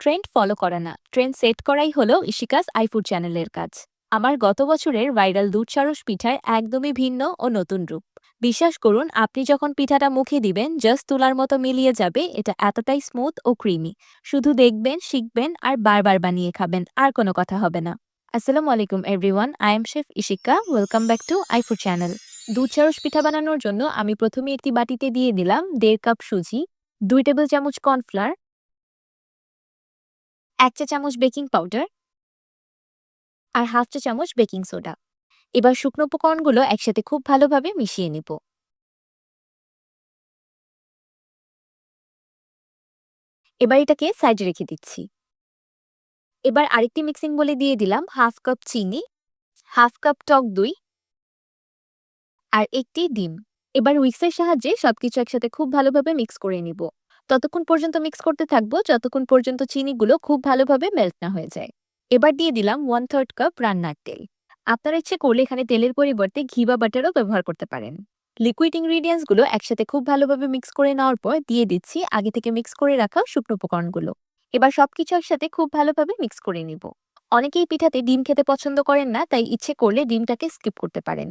Trend follow করা না। Trend set করাই হলো ইশিকাস আইফুড চ্যানেলের কাজ। আমার গত বছরের ভাইরাল দুধ সারস পিঠার একদমই ভিন্ন ও নতুন রূপ। বিশ্বাস করুন, আপনি যখন পিঠাটা মুখে দিবেন জাস্ট তুলার মতো মিলিয়ে যাবে, এটা এতটাই স্মুথ ও ক্রিমি শুধু দেখবেন, শিখবেন, আর বারবার বানিয়ে খাবেন, আর কোনো কথা হবে না। আসসালামু আলাইকুম everyone I am chef Ishika welcome back to iFood channel দুধ সারস পিঠা বানানোর জন্য আমি প্রথমে একটি বাটিতে দিয়ে দিলাম দেড় কাপ সুজি, দুই টেবিল চামচ কর্নফ্লাওয়ার এক চা চামচ বেকিং পাউডার আর হাফ চা চামচ বেকিং সোডা। এবার শুকনো উপকরণগুলো একসাথে খুব ভালোভাবে মিশিয়ে নিব। এবার এটাকে সাইডে রেখে দিচ্ছি। এবার আরেকটি মিক্সিং বলে দিয়ে দিলাম হাফ কাপ চিনি, হাফ কাপ টক দই আর একটি ডিম। এবার উইক্সের সাহায্যে সবকিছু একসাথে খুব ভালোভাবে মিক্স করে নিব। ততক্ষণ পর্যন্ত মিক্স করতে থাকব, যতক্ষণ পর্যন্ত চিনিগুলো খুব ভালোভাবে মেল্ট না হয়ে যায়। এবার দিয়ে দিলাম ওয়ান থার্ড কাপ রান্নার তেল। আপনারা ইচ্ছে করলে এখানে তেলের পরিবর্তে ঘি বা বাটারও ব্যবহার করতে পারেন। লিকুইড ইনগ্রিডিয়েন্টসগুলো একসাথে খুব ভালোভাবে মিক্স করে নেওয়ার পর দিয়ে দিচ্ছি আগে থেকে মিক্স করে রাখা শুকনো উপকরণগুলো। এবার সবকিছু একসাথে খুব ভালোভাবে মিক্স করে নিব। অনেকেই পিঠাতে ডিম খেতে পছন্দ করেন না, তাই ইচ্ছে করলে ডিমটাকে স্কিপ করতে পারেন।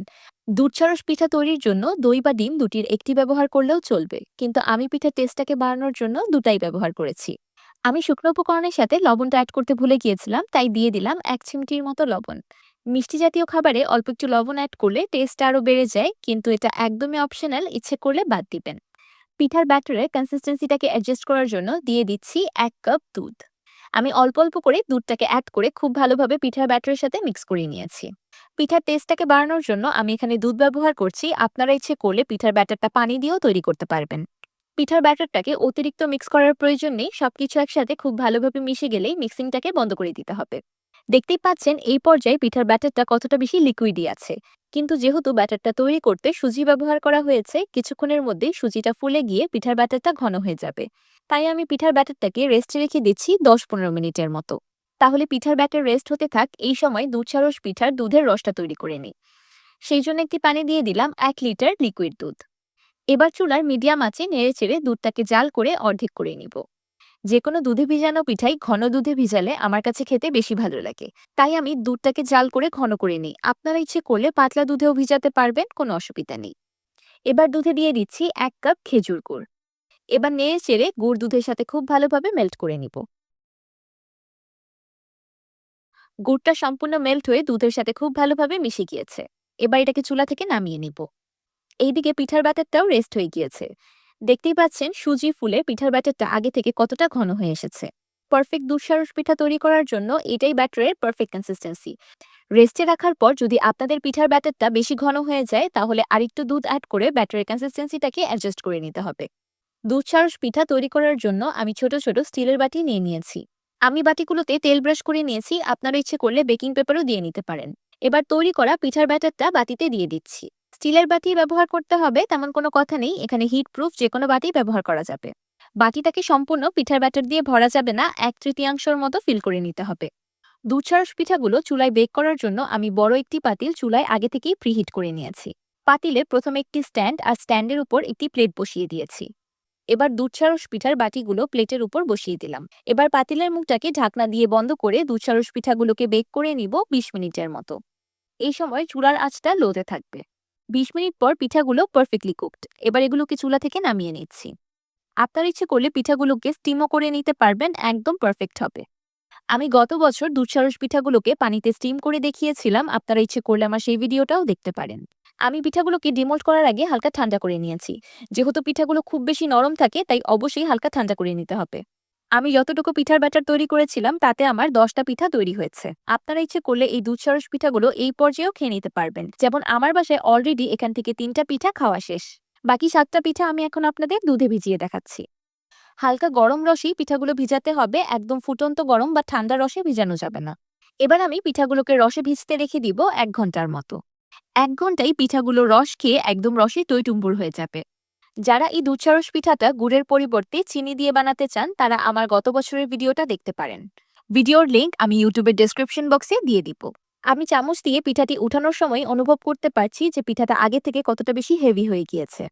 দুধ সারস পিঠা তৈরির জন্য দই বা ডিম দুটির একটি ব্যবহার করলেও চলবে, কিন্তু আমি পিঠার টেস্টটাকে বাড়ানোর জন্য দুটাই ব্যবহার করেছি। আমি শুকনো উপকরণের সাথে লবণটা অ্যাড করতে ভুলে গিয়েছিলাম, তাই দিয়ে দিলাম এক চিমটির মতো লবণ। মিষ্টি জাতীয় খাবারে অল্প একটু লবণ অ্যাড করলে টেস্ট আরও বেড়ে যায়, কিন্তু এটা একদমই অপশনাল ইচ্ছে করলে বাদ দিবেন। পিঠার ব্যাটারের কনসিস্টেন্সিটাকে অ্যাডজাস্ট করার জন্য দিয়ে দিচ্ছি এক কাপ দুধ। আমি অল্প অল্প করে দুধটাকে অ্যাড করে খুব ভালোভাবে পিঠার ব্যাটারের সাথে মিক্স করে নিয়েছি। পিঠার টেস্টটাকে বাড়ানোর জন্য আমি এখানে দুধ ব্যবহার করছি। আপনারা ইচ্ছে করলে পিঠার ব্যাটারটা পানি দিয়েও তৈরি করতে পারবেন। পিঠার ব্যাটারটাকে অতিরিক্ত মিক্স করার প্রয়োজন নেই। সবকিছু একসাথে খুব ভালোভাবে মিশে গেলেই মিক্সিংটাকে বন্ধ করে দিতে হবে। দেখতেই পাচ্ছেন এই পর্যায়ে পিঠার ব্যাটারটা কতটা বেশি লিকুইডই আছে। কিন্তু যেহেতু ব্যাটারটা তৈরি করতে সুজি ব্যবহার করা হয়েছে, কিছুক্ষণের মধ্যেই সুজিটা ফুলে গিয়ে পিঠার ব্যাটারটা ঘন হয়ে যাবে। তাই আমি পিঠার ব্যাটারটাকে রেস্টে রেখে দিচ্ছি দশ পনেরো মিনিটের মতো। তাহলে পিঠার ব্যাটার রেস্ট হতে থাক, এই সময় দুধ সারস পিঠার দুধের রসটা তৈরি করে নিই। সেই জন্য একটি পানি দিয়ে দিলাম এক লিটার লিকুইড দুধ। এবার চুলার মিডিয়াম আঁচে নেড়ে চেড়ে দুধটাকে জাল করে অর্ধেক করে নিব। যে কোনো দুধে ভিজানো পিঠাই ঘন দুধে ভিজালে আমার কাছে খেতে বেশি ভালো লাগে। তাই আমি দুধটাকে জাল করে ঘন করে নিই। আপনারা ইচ্ছে করলে পাতলা দুধেও ভিজাতে পারবেন, কোনো অসুবিধা নেই। এবার দুধে দিয়ে দিচ্ছি এক কাপ খেজুর গুড়। এবার নেড়ে চেড়ে গুড় দুধের সাথে খুব ভালোভাবে মেল্ট করে নিব। গুড়টা সম্পূর্ণ মেল্ট হয়ে দুধের সাথে খুব ভালোভাবে মিশে গিয়েছে। এবার এটাকে চুলা থেকে নামিয়ে নিব। এইদিকে পিঠার ব্যাটারটাও রেস্ট হয়ে গিয়েছে। দেখতেই পাচ্ছেন সুজি ফুলে পিঠার ব্যাটারটা আগে থেকে কতটা ঘন হয়ে এসেছে। পারফেক্ট দুঃসারস পিঠা তৈরি করার জন্য এটাই ব্যাটারের পারফেক্ট কনসিস্টেন্সি রেস্টে রাখার পর যদি আপনাদের পিঠার ব্যাটারটা বেশি ঘন হয়ে যায়, তাহলে আরেকটু দুধ অ্যাড করে ব্যাটারের কনসিস্টেন্সিটাকে অ্যাডজাস্ট করে নিতে হবে। দুধ সারস পিঠা তৈরি করার জন্য আমি ছোট ছোট স্টিলের বাটি নিয়ে নিয়েছি। আমি বাটিগুলোতে তেল ব্রাশ করে নিয়েছি, আপনারা ইচ্ছে করলে বেকিং পেপারও দিয়ে নিতে পারেন। এবার তৈরি করা পিঠার ব্যাটারটা বাটিতে দিয়ে দিচ্ছি। স্টিলের বাটি ব্যবহার করতে হবে, তেমন কোনো কথা নেই। এখানে হিট প্রুফ যে কোনো বাটি ব্যবহার করা যাবে। বাটিটাকে সম্পূর্ণ পিঠার ব্যাটার দিয়ে ভরা যাবে না, এক তৃতীয়াংশর মতো ফিল করে নিতে হবে। দুধ সারস পিঠাগুলো চুলায় বেক করার জন্য আমি বড় একটি পাতিল চুলায় আগে থেকেই প্রিহিট করে নিয়েছি। পাতিলে প্রথমে একটি স্ট্যান্ড আর স্ট্যান্ডের উপর একটি প্লেট বসিয়ে দিয়েছি। এবার দুধ সারস পিঠার বাটিগুলো প্লেটের উপর বসিয়ে দিলাম। এবার পাতিলের মুখটাকে ঢাকনা দিয়ে বন্ধ করে দুধ সারস পিঠাগুলোকে বেক করে নিব বিশ মিনিটের মতো। এই সময় চুলার আঁচটা লোতে থাকবে। বিশ মিনিট পর পিঠাগুলো পারফেক্টলি কুকড এবার এগুলোকে চুলা থেকে নামিয়ে নিচ্ছি। আপনার ইচ্ছে করলে পিঠাগুলোকে স্টিমও করে নিতে পারবেন, একদম পারফেক্ট হবে। আমি গত বছর দুধসারস পিঠাগুলোকে পানিতে স্টিম করে দেখিয়েছিলাম, আপনারা ইচ্ছে করলে আমার সেই ভিডিওটাও দেখতে পারেন। আমি পিঠাগুলোকে ডিমোল্ড করার আগে হালকা ঠান্ডা করে নিয়েছি। যেহেতু পিঠাগুলো খুব বেশি নরম থাকে, তাই অবশ্যই হালকা ঠান্ডা করে নিতে হবে। আমি যতটুকু পিঠার ব্যাটার তৈরি করেছিলাম, তাতে আমার দশটা পিঠা তৈরি হয়েছে। আপনারা ইচ্ছে করলে এই দুধ সরস পিঠাগুলো এই পর্যায়েও খেয়ে নিতে পারবেন। যেমন আমার বাসায় অলরেডি এখান থেকে তিনটা পিঠা খাওয়া শেষ। বাকি সাতটা পিঠা আমি এখন আপনাদের দুধে ভিজিয়ে দেখাচ্ছি। হালকা গরম রসেই পিঠাগুলো ভিজাতে হবে, একদম ফুটন্ত গরম বা ঠান্ডা রসে ভিজানো যাবে না। এবার আমি পিঠাগুলোকে রসে ভিজতে রেখে দিব এক ঘণ্টার মতো। এক ঘন্টায় পিঠাগুলো রস খেয়ে একদম রসে টইটুম্বুর হয়ে যাবে। যারা এই দুধসারস পিঠাটা গুড়ের পরিবর্তে চিনি দিয়ে বানাতে চান, তারা আমার গত বছরের ভিডিওটা দেখতে পারেন। ভিডিওর লিঙ্ক আমি ইউটিউবের ডেসক্রিপশন বক্সে দিয়ে দিব। আমি চামচ দিয়ে পিঠাটি উঠানোর সময় অনুভব করতে পারছি যে পিঠাটা আগে থেকে কতটা বেশি হেভি হয়ে গিয়েছে।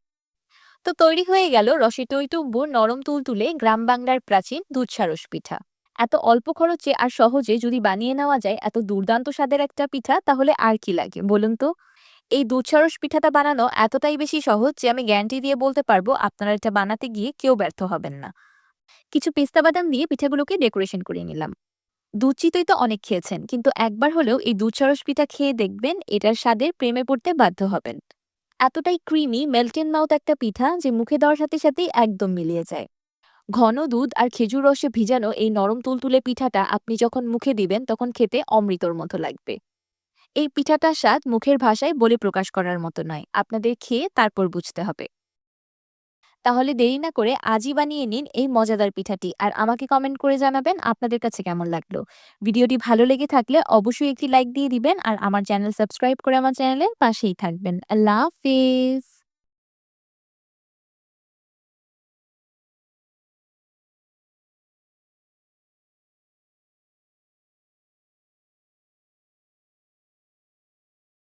তো তৈরি হয়ে গেল রসে টইটুম্বুর নরম তুলতুলে গ্রাম বাংলার প্রাচীন দুধসারস পিঠা। এত অল্প খরচে আর সহজে যদি বানিয়ে নেওয়া যায় এত দুর্দান্ত স্বাদের একটা পিঠা, তাহলে আর কি লাগে, বলুন তো? এই দুধসারস পিঠাটা বানানো এতটাই বেশি সহজ যে আমি গ্যারান্টি দিয়ে বলতে পারব আপনারা এটা বানাতে গিয়ে কেউ ব্যর্থ হবেন না। কিছু পেস্তা বাদাম দিয়ে পিঠাগুলোকে ডেকোরেশন করে নিলাম। দুধ চিতই তো অনেক খেয়েছেন, কিন্তু একবার হলেও এই দুধসারস পিঠা খেয়ে দেখবেন এটার স্বাদের প্রেমে পড়তে বাধ্য হবেন। এতটাই ক্রিমি, মেল্টেন মাউথ একটা পিঠা যে মুখে দেওয়ার সাথে সাথেই একদম মিলিয়ে যায়। ঘন দুধ আর খেজুর রসে ভিজানো এই নরম তুলতুলে পিঠাটা আপনি যখন মুখে দিবেন তখন খেতে অমৃতর মতো লাগবে। এই পিঠাটার স্বাদ মুখের ভাষায় বলে প্রকাশ করার মতো নয়। আপনাদের খেয়ে তারপর বুঝতে হবে। তাহলে দেরি না করে আজই বানিয়ে নিন এই মজাদার পিঠাটি। আর আমাকে কমেন্ট করে জানাবেন আপনাদের কাছে কেমন লাগল। ভিডিওটি ভালো লেগে থাকলে অবশ্যই একটি লাইক দিয়ে দিবেন। আর আমার চ্যানেল সাবস্ক্রাইব করে আমার চ্যানেলের পাশেই থাকবেন। আল্লাহ হাফিজ।